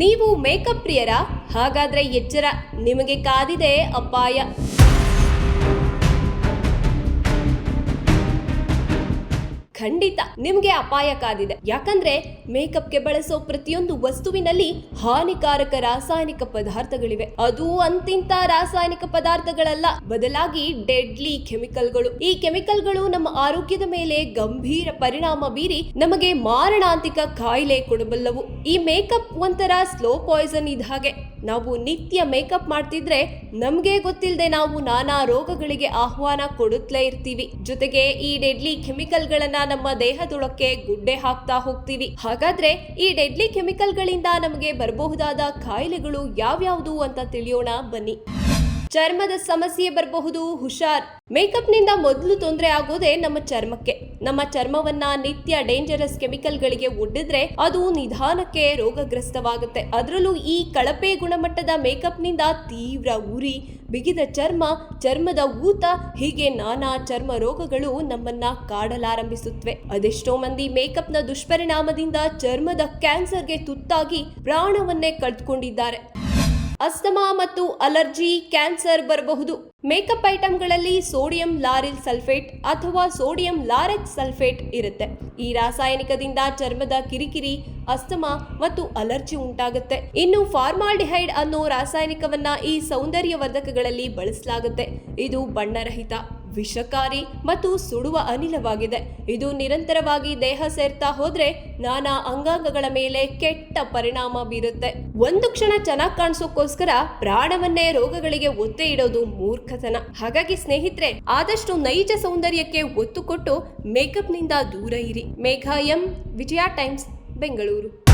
ನೀವು ಮೇಕಪ್ ಪ್ರಿಯರ ಹಾಗಾದ್ರೆ ಎಚ್ಚರ ನಿಮಗೆ ಕಾದಿದೆ ಅಪಾಯ. ಖಂಡಿತ ನಿಮ್ಗೆ ಅಪಾಯ ಕಾದಿದೆ. ಯಾಕಂದ್ರೆ ಮೇಕಪ್ಗೆ ಬಳಸೋ ಪ್ರತಿಯೊಂದು ವಸ್ತುವಿನಲ್ಲಿ ಹಾನಿಕಾರಕ ರಾಸಾಯನಿಕ ಪದಾರ್ಥಗಳಿವೆ. ಅದು ಅಂತಿಂತ ರಾಸಾಯನಿಕ ಪದಾರ್ಥಗಳಲ್ಲ. ಬದಲಾಗಿ ಡೆಡ್ಲಿ ಕೆಮಿಕಲ್ಗಳು. ಈ ಕೆಮಿಕಲ್ಗಳು ನಮ್ಮ ಆರೋಗ್ಯದ ಮೇಲೆ ಗಂಭೀರ ಪರಿಣಾಮ ಬೀರಿ ನಮಗೆ ಮಾರಣಾಂತಿಕ ಕಾಯಿಲೆ ಕೊಡಬಲ್ಲವು. ಈ ಮೇಕಪ್ ಒಂಥರ ಸ್ಲೋ ಪಾಯ್ಸನ್ ಇದ್ದ ಹಾಗೆ ನಾವು ನಿತ್ಯ ಮೇಕಪ್ ಮಾಡ್ತಿದ್ರೆ ನಮಗೆ ಗೊತ್ತಿಲ್ಲದೆ ನಾವು ನಾನಾ ರೋಗಗಳಿಗೆ ಆಹ್ವಾನ ಕೊಡುತ್ತಲೇ ಇರ್ತೀವಿ. ಜೊತೆಗೆ ಈ ಡೆಡ್ಲಿ ಕೆಮಿಕಲ್ಗಳನ್ನ ನಮ್ಮ ದೇಹದೊಳಕ್ಕೆ ಗುಡ್ಡೆ ಹಾಕ್ತಾ ಹೋಗ್ತೀವಿ. ಹಾಗಾದ್ರೆ ಈ ಡೆಡ್ಲಿ ಕೆಮಿಕಲ್ಗಳಿಂದ ನಮಗೆ ಬರಬಹುದಾದ ಕಾಯಿಲೆಗಳು ಯಾವ್ಯಾವುದು ಅಂತ ತಿಳಿಯೋಣ ಬನ್ನಿ. ಚರ್ಮದ ಸಮಸ್ಯೆ ಬರಬಹುದು, ಹುಷಾರ್. ಮೇಕಪ್ನಿಂದ ಮೊದಲು ತೊಂದರೆ ಆಗೋದೇ ನಮ್ಮ ಚರ್ಮಕ್ಕೆ. ನಮ್ಮ ಚರ್ಮವನ್ನ ನಿತ್ಯ ಡೇಂಜರಸ್ ಕೆಮಿಕಲ್ಗಳಿಗೆ ಒಡ್ಡಿದ್ರೆ ಅದು ನಿಧಾನಕ್ಕೆ ರೋಗಗ್ರಸ್ತವಾಗುತ್ತೆ. ಅದರಲ್ಲೂ ಈ ಕಳಪೆ ಗುಣಮಟ್ಟದ ಮೇಕಪ್ನಿಂದ ತೀವ್ರ ಉರಿ, ಬಿಗಿದ ಚರ್ಮ, ಚರ್ಮದ ಊತ, ಹೀಗೆ ನಾನಾ ಚರ್ಮ ರೋಗಗಳು ನಮ್ಮನ್ನ ಕಾಡಲಾರಂಭಿಸುತ್ತವೆ. ಅದೆಷ್ಟೋ ಮಂದಿ ಮೇಕಪ್ನ ದುಷ್ಪರಿಣಾಮದಿಂದ ಚರ್ಮದ ಕ್ಯಾನ್ಸರ್ಗೆ ತುತ್ತಾಗಿ ಪ್ರಾಣವನ್ನೇ ಕಳೆದುಕೊಂಡಿದ್ದಾರೆ. ಅಸ್ತಮಾ ಮತ್ತು ಅಲರ್ಜಿ, ಕ್ಯಾನ್ಸರ್ ಬರಬಹುದು. ಮೇಕಪ್ ಐಟಂಗಳಲ್ಲಿ ಸೋಡಿಯಂ ಲಾರಿಲ್ ಸಲ್ಫೇಟ್ ಅಥವಾ ಸೋಡಿಯಂ ಲಾರೆತ್ ಸಲ್ಫೇಟ್ ಇರುತ್ತೆ. ಈ ರಾಸಾಯನಿಕದಿಂದ ಚರ್ಮದ ಕಿರಿಕಿರಿ, ಅಸ್ತಮಾ ಮತ್ತು ಅಲರ್ಜಿ ಉಂಟಾಗುತ್ತೆ. ಇನ್ನು ಫಾರ್ಮಾಲ್ಡಿಹೈಡ್ ಅನ್ನೋ ರಾಸಾಯನಿಕವನ್ನ ಈ ಸೌಂದರ್ಯವರ್ಧಕಗಳಲ್ಲಿ ಬಳಸಲಾಗುತ್ತೆ. ಇದು ಬಣ್ಣರಹಿತ ವಿಷಕಾರಿ ಮತ್ತು ಸುಡುವ ಅನಿಲವಾಗಿದೆ. ಇದು ನಿರಂತರವಾಗಿ ದೇಹ ಸೇರ್ತಾ ಹೋದ್ರೆ ನಾನಾ ಅಂಗಾಂಗಗಳ ಮೇಲೆ ಕೆಟ್ಟ ಪರಿಣಾಮ ಬೀರುತ್ತೆ. ಒಂದು ಕ್ಷಣ ಚೆನ್ನಾಗಿ ಕಾಣಿಸೋಕೋಸ್ಕರ ಪ್ರಾಣವನ್ನೇ ರೋಗಗಳಿಗೆ ಒತ್ತೆ ಇಡೋದು ಮೂರ್ಖತನ. ಹಾಗಾಗಿ ಸ್ನೇಹಿತರೆ, ಆದಷ್ಟು ನೈಜ ಸೌಂದರ್ಯಕ್ಕೆ ಒತ್ತು ಕೊಟ್ಟು ಮೇಕಪ್ನಿಂದ ದೂರ ಇರಿ. Megha M Vijaya times, Bengaluru.